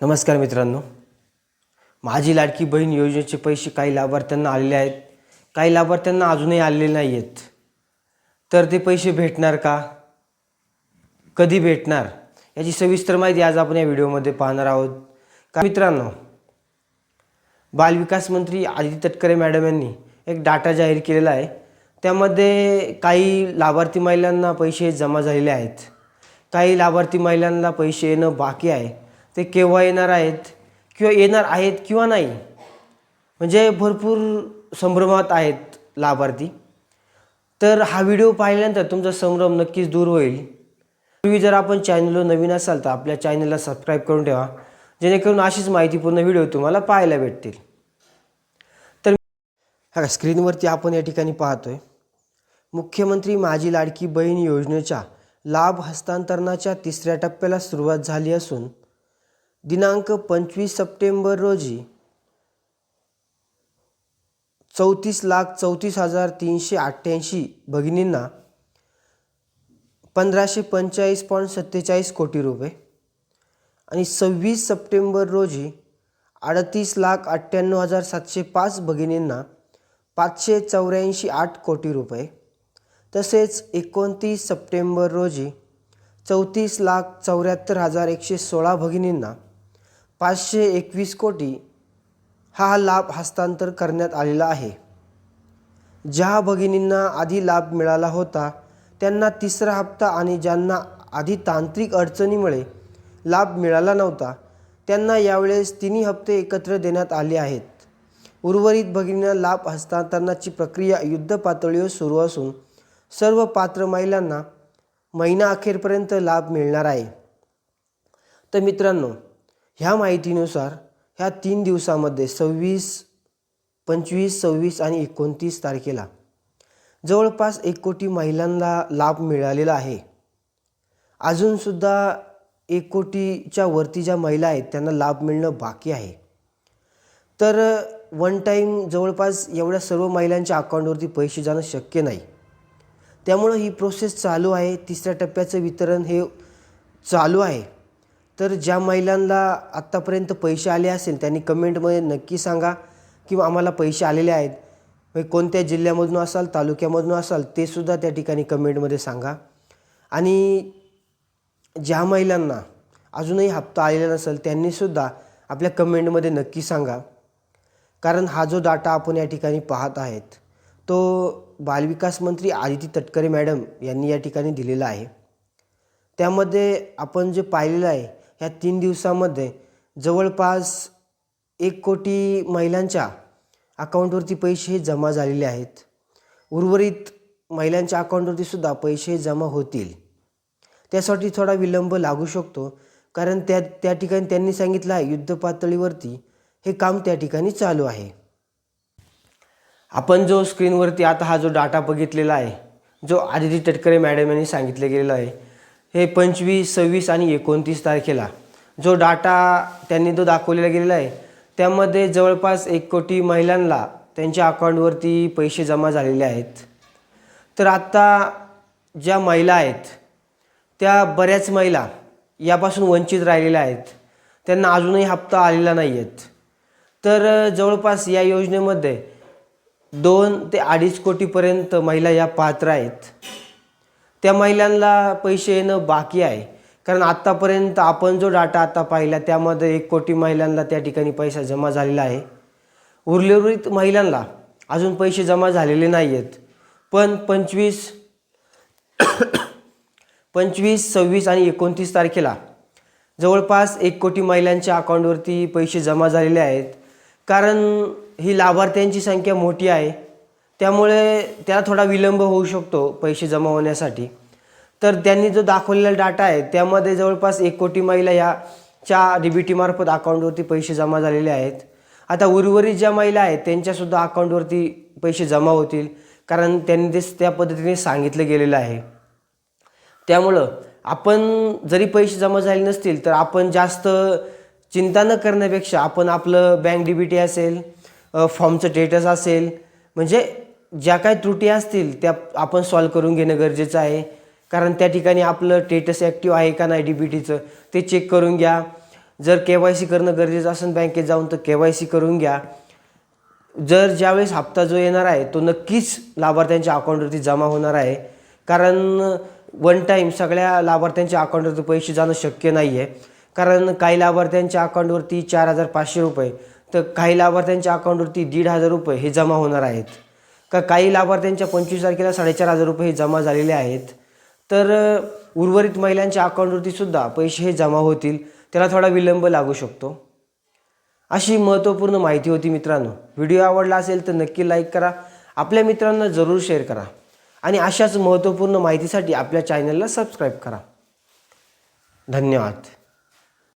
नमस्कार मित्रांनो. माझी लाडकी बहीण योजनेचे पैसे काही लाभार्थ्यांना आलेले आहेत. काही लाभार्थ्यांना अजूनही आलेले नाही आहेत तर ते पैसे भेटणार का? कधी भेटणार? याची सविस्तर माहिती आज आपण या व्हिडिओमध्ये पाहणार आहोत. का मित्रांनो बालविकास मंत्री आदिती तटकरे मॅडम यांनी एक डाटा जाहीर केलेला आहे. त्यामध्ये काही लाभार्थी महिलांना पैसे जमा झालेले आहेत. काही लाभार्थी महिलांना पैसे येणं बाकी आहे. ते केव्हा येणार आहेत किंवा येणार आहेत किंवा नाही म्हणजे भरपूर संभ्रमात आहेत लाभार्थी. तर हा व्हिडिओ पाहिल्यानंतर तुमचा संभ्रम नक्कीच दूर होईल. पूर्वी जर आपण चॅनलवर नवीन असाल तर आपल्या चॅनलला सबस्क्राईब करून ठेवा जेणेकरून अशीच माहितीपूर्ण व्हिडिओ तुम्हाला पाहायला भेटतील. तर हा स्क्रीनवरती आपण या ठिकाणी पाहतोय मुख्यमंत्री माझी लाडकी बहीण योजनेच्या लाभ हस्तांतरणाच्या तिसऱ्या टप्प्याला सुरुवात झाली असून दिनांक पंचवीस सप्टेंबर रोजी चौतीस लाख चौतीस हजार तीनशे अठ्ठ्याऐंशी भगिनींना पंधराशे पंचेचाळीस पॉईंट सत्तेचाळीस कोटी रुपये. आणि सव्वीस सप्टेंबर रोजी अडतीस लाख अठ्ठ्याण्णव हजार सातशे पाच भगिनींना पाचशे चौऱ्याऐंशी आठ कोटी रुपये. तसेच एकोणतीस सप्टेंबर रोजी चौतीस लाख चौऱ्याहत्तर हजार एकशे सोळा भगिनींना पाचशे एकवीस कोटी हा लाभ हस्तांतर करण्यात आलेला आहे. ज्या भगिनींना आधी लाभ मिळाला होता त्यांना तिसरा हप्ता आणि ज्यांना आधी तांत्रिक अडचणीमुळे लाभ मिळाला नव्हता त्यांना यावेळेस तिन्ही हप्ते एकत्र देण्यात आले आहेत. उर्वरित भगिनींना लाभ हस्तांतरणाची प्रक्रिया युद्ध पातळीवर सुरू असून सर्व पात्र महिलांना महिना अखेरपर्यंत लाभ मिळणार आहे. तर मित्रांनो ह्या माहितीनुसार ह्या तीन दिवसामध्ये सव्वीस पंचवीस सव्वीस आणि एकोणतीस तारखेला जवळपास एक कोटी महिलांना लाभ मिळालेला आहे. अजूनसुद्धा एक कोटीच्या वरती ज्या महिला आहेत त्यांना लाभ मिळणं बाकी आहे. तर वन टाईम जवळपास एवढ्या सर्व महिलांच्या अकाउंटवरती पैसे जाणं शक्य नाही. त्यामुळं ही प्रोसेस चालू आहे. तिसऱ्या टप्प्याचं वितरण हे चालू आहे. तर ज्या महिलांना आत्तापर्यंत पैसे आले असेल त्यांनी कमेंटमध्ये नक्की सांगा. की आम्हाला पैसे आलेले आहेत म्हणजे कोणत्या जिल्ह्यामधून असाल तालुक्यामधून असाल ते सुद्धा त्या ठिकाणी कमेंटमध्ये सांगा. आणि ज्या महिलांना अजूनही हप्ता आलेला नसेल त्यांनीसुद्धा आपल्या कमेंटमध्ये नक्की सांगा. कारण हा जो डाटा आपण या ठिकाणी पाहत आहेत तो बालविकास मंत्री आदिती तटकरे मॅडम यांनी या ठिकाणी दिलेला आहे. त्यामध्ये आपण जे पाहिलेलं आहे ह्या तीन दिवसामध्ये जवळपास एक कोटी महिलांच्या अकाउंटवरती पैसे हे जमा झालेले आहेत. उर्वरित महिलांच्या अकाउंटवरती सुद्धा पैसे जमा होतील. त्यासाठी थोडा विलंब लागू शकतो कारण त्या त्या ठिकाणी त्यांनी सांगितलं आहे युद्ध पातळीवरती हे काम त्या ठिकाणी चालू आहे. आपण जो स्क्रीनवरती आता हा जो डाटा बघितलेला आहे जो आदिती तटकरे मॅडम यांनी सांगितलं गेलेला आहे हे पंचवीस सव्वीस आणि एकोणतीस तारखेला. जो डाटा त्यांनी तो दाखवलेला गेलेला आहे त्यामध्ये जवळपास एक कोटी महिलांना त्यांच्या अकाउंटवरती पैसे जमा झालेले आहेत. तर आत्ता ज्या महिला आहेत त्या बऱ्याच महिला यापासून वंचित राहिलेल्या आहेत. त्यांना अजूनही हप्ता आलेला नाही आहेत तर जवळपास या योजनेमध्ये दोन ते अडीच कोटीपर्यंत महिला या पात्र आहेत. त्या महिलांना पैसे येणं बाकी आहे. कारण आत्तापर्यंत आपण जो डाटा आता पाहिला त्यामध्ये एक कोटी महिलांना त्या ठिकाणी पैसा जमा झालेला आहे. उर्वरित महिलांना अजून पैसे जमा झालेले नाही आहेत पण पंचवीस पंचवीस सव्वीस आणि एकोणतीस तारखेला जवळपास एक कोटी महिलांच्या अकाउंटवरती पैसे जमा झालेले आहेत. कारण ही लाभार्थ्यांची संख्या मोठी आहे. त्यामुळे त्याला थोडा विलंब होऊ शकतो पैसे जमा होण्यासाठी. तर त्यांनी जो दाखवलेला डाटा आहे त्यामध्ये जवळपास एक कोटी महिला याच्या डी बी टीमार्फत अकाउंटवरती पैसे जमा झालेले आहेत. आता उर्वरित ज्या महिला आहेत त्यांच्यासुद्धा अकाउंटवरती पैसे जमा होतील कारण त्यांनी ते त्या पद्धतीने सांगितलं गेलेलं आहे. त्यामुळं आपण जरी पैसे जमा झाले नसतील तर आपण जास्त चिंता न करण्यापेक्षा आपण आपलं बँक डी बी टी असेल फॉर्मचं स्टेटस असेल म्हणजे ज्या काही त्रुटी असतील त्या आपण सॉल्व करून घेणं गरजेचं आहे. कारण त्या ठिकाणी आपलं स्टेटस ॲक्टिव्ह आहे का नाही डी बी टीचं ते चेक करून घ्या. जर के वाय सी करणं गरजेचं असेल बँकेत जाऊन तर के वाय सी करून घ्या. जर ज्यावेळेस हप्ता जो येणार आहे तो नक्कीच लाभार्थ्यांच्या अकाउंटवरती जमा होणार आहे. कारण वन टाईम सगळ्या लाभार्थ्यांच्या अकाउंटवरती पैसे जाणं शक्य नाही आहे कारण काही लाभार्थ्यांच्या अकाउंटवरती चार हजार पाचशे रुपये तर काही लाभार्थ्यांच्या अकाउंटवरती दीड हजार रुपये हे जमा होणार आहेत. का काही लाभार्थ्यांच्या पंचवीस तारखेला साडेचार हजार रुपये हे जमा झालेले आहेत. तर उर्वरित महिलांच्या अकाउंटवरती सुद्धा पैसे हे जमा होतील. त्याला थोडा विलंब लागू शकतो. अशी महत्त्वपूर्ण माहिती होती मित्रांनो. व्हिडिओ आवडला असेल तर नक्की लाईक करा. आपल्या मित्रांना जरूर शेअर करा. आणि अशाच महत्त्वपूर्ण माहितीसाठी आपल्या चॅनलला सबस्क्राईब करा. धन्यवाद.